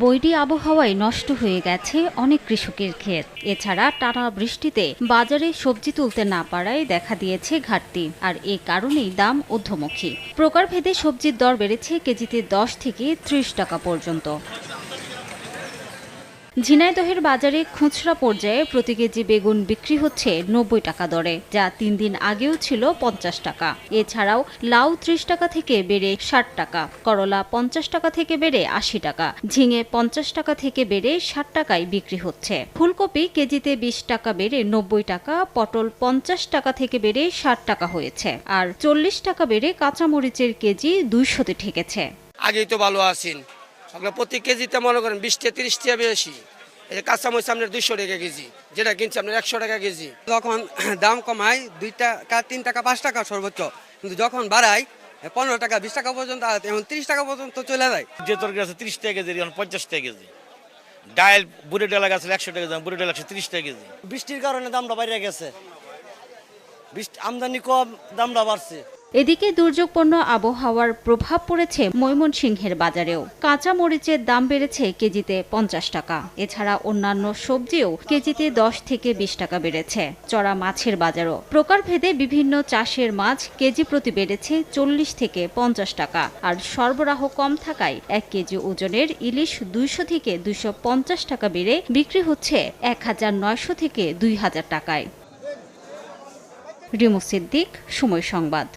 বৈরী আবহাওয়ায় নষ্ট হয়ে গেছে অনেক কৃষকের ক্ষেত। এছাড়া টানা বৃষ্টিতে বাজারে সবজি তুলতে না পারায় দেখা দিয়েছে ঘাটতি, আর এ কারণেই দাম ঊর্ধ্বমুখী। প্রকারভেদে সবজির দর বেড়েছে কেজিতে দশ থেকে ত্রিশ টাকা পর্যন্ত। ঝিনাইদহের বাজারে খুচরা পর্যায়ে প্রতি কেজি বেগুন বিক্রি হচ্ছে নব্বই টাকা দরে, যা তিন দিন আগেও ছিল পঞ্চাশ টাকা। এছাড়াও লাউ ত্রিশ টাকা থেকে বেড়ে ষাট টাকা, করলা পঞ্চাশ টাকা থেকে বেড়ে আশি টাকা, ঝিঙে পঞ্চাশ টাকা থেকে বেড়ে ষাট টাকায় বিক্রি হচ্ছে। ফুলকপি কেজিতে বিশ টাকা বেড়ে নব্বই টাকা, পটল পঞ্চাশ টাকা থেকে বেড়ে ষাট টাকা হয়েছে, আর চল্লিশ টাকা বেড়ে কাঁচামরিচের কেজি দুইশোতে ঠেকেছে। আগেই তো ভালো আছেন। আপনার প্রতি কেজিতে মনে করেন বিশ থেকে তিরিশ বেশি। এই যে কাঁচামরিচ আপনার দুইশো টাকা কেজি যেটা কিনছে আপনার একশো টাকা কেজি। যখন দাম কমায় দুই টাকা তিন টাকা পাঁচ টাকা সর্বোচ্চ কিন্তু যখন বাড়ায় পনেরো টাকা বিশ টাকা পর্যন্ত আর এখন তিরিশ টাকা পর্যন্ত চলে যায়। যে তরকারি আছে তিরিশ টাকা কেজি এখন পঞ্চাশ টাকা কেজি। ডাল বুড়ি ডালা গাছ একশো টাকা দাম বুড়ি ডাল একশো তিরিশ টাকা কেজি। বৃষ্টির কারণে দামটা বাইরে গেছে। বৃষ্টি আমদানি কম দামটা বাড়ছে। এদিকে দুর্যোগপূর্ণ আবহাওয়ার প্রভাব পড়েছে ময়মনসিংহের বাজারেও। কাঁচা মরিচের দাম বেড়েছে কেজিতে পঞ্চাশ টাকা। এছাড়া অন্যান্য সবজিও কেজিতে দশ থেকে বিশ টাকা বেড়েছে। চড়া মাছের বাজারও। প্রকারভেদে বিভিন্ন চাষের মাছ কেজি প্রতি বেড়েছে চল্লিশ থেকে পঞ্চাশ টাকা। আর সরবরাহ কম থাকায় এক কেজি ওজনের ইলিশ দুইশো থেকে দুইশো পঞ্চাশ টাকা বেড়ে বিক্রি হচ্ছে এক হাজার নয়শো থেকে দুই হাজার টাকায়। রিমু সিদ্দিক, সময় সংবাদ।